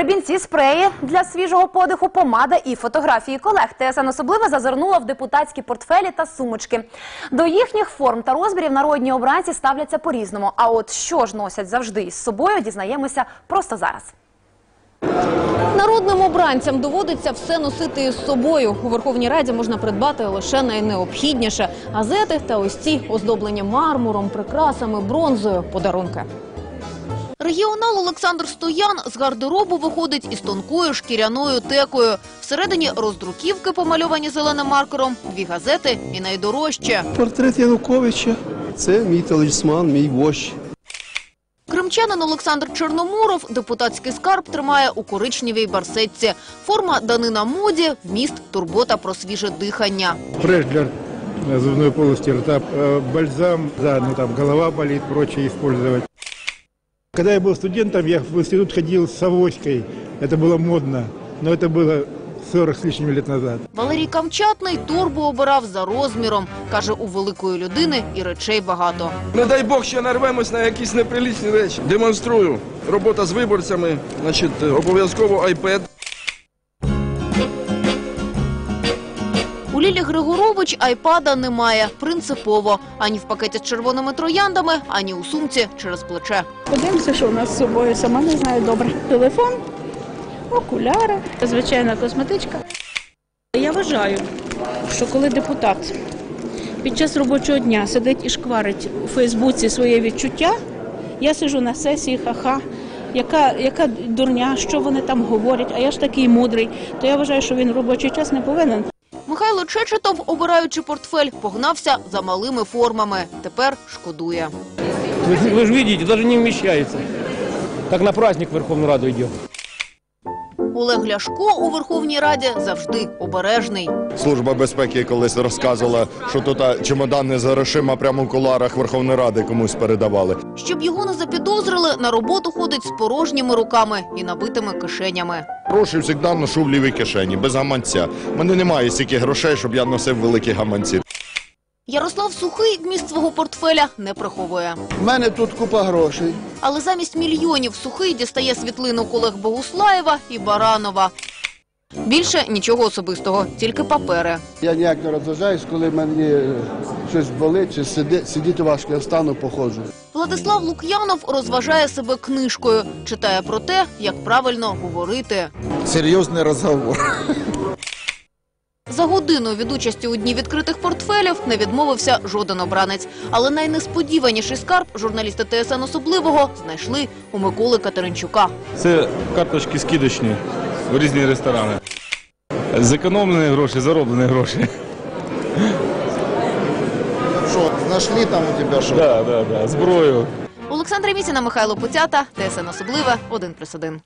Гребінці, спреї для свіжого подиху, помада і фотографії колег. ТСН особливо зазирнула в депутатські портфелі та сумочки. До їхніх форм та розмірів народні обранці ставляться по-різному. А от що ж носять завжди із собою, дізнаємося просто зараз. Народним обранцям доводиться все носити із собою. У Верховній Раді можна придбати лише найнеобхідніше – газети та ось ці оздоблені мармуром, прикрасами, бронзою, подарунки. Регіонал Олександр Стоян з гардеробу виходить із тонкою шкіряною текою. Всередині роздруківки, помальовані зеленим маркером, дві газети і найдорожче. Портрет Януковича. Це мій талісман, мій вождь. Кримчанин Олександр Чорноморов депутатський скарб тримає у коричневій барсетці. Форма данина моді, вміст турбота про свіже дихання. Для э, зубной рта, э, бальзам, да, ну там голова болит, прочее использовать. Когда я был студентом, я в институт ходил с авоськой. Это было модно, но это было 40 с лишним лет назад. Валерій Камчатний торбу обирав за розміром. Каже, у великої людини і речей багато. Не дай Бог, ще нарвемось на якісь неприлічні речі. Демонструю. Робота з виборцями, значить, обов'язково iPad. Лілі Григорович айпада немає. Принципово. Ані в пакеті з червоними трояндами, ані у сумці через плече. Подивимося, що у нас з собою, сама не знаю добре. Телефон, окуляри, звичайна косметичка. Я вважаю, що коли депутат під час робочого дня сидить і шкварить у Фейсбуці своє відчуття, я сижу на сесії, ха-ха, яка, яка дурня, що вони там говорять, а я ж такий мудрий, то я вважаю, що він робочий час не повинен Михайло Чечетов, обираючи портфель, погнався за малими формами. Тепер шкодує. Вы же видите, даже не вмещается. Как на праздник в Верховную Раду идет. Олег Ляшко у Верховній Раді завжди обережний. Служба безпеки колись розказувала, що тут чемодани з грошима прямо в куларах Верховної Ради комусь передавали. Щоб його запідозрили, на роботу ходить з порожніми руками і набитими кишенями. Гроші завжди ношу в лівій кишені, без гаманця. У мене немає стільки грошей, щоб я носив великі гаманці. Ярослав Сухий вміст свого портфеля не приховує. У мене тут купа грошей. Але замість мільйонів Сухий дістає світлину колег Богуслаєва і Баранова. Більше нічого особистого, тільки папери. Я ніяк не розважаюсь, коли мені щось болить чи сиди, сидіти важко, я встану, походжу. Владислав Лук'янов розважає себе книжкою, читає про те, як правильно говорити. Серйозний розговор. За годину від участі у дні відкритих портфелів не відмовився жоден обранець. Але найнесподіваніший скарб журналісти ТСН особливого знайшли у Миколи Катеринчука. Це карточки скидочні в різні ресторани. Зекономлені гроші, зароблені гроші. Що, знайшли там у тебе що? Да, да, да. Зброю. Олександра Місіна, Михайло Пуцята, ТСН особливе, 1+,1.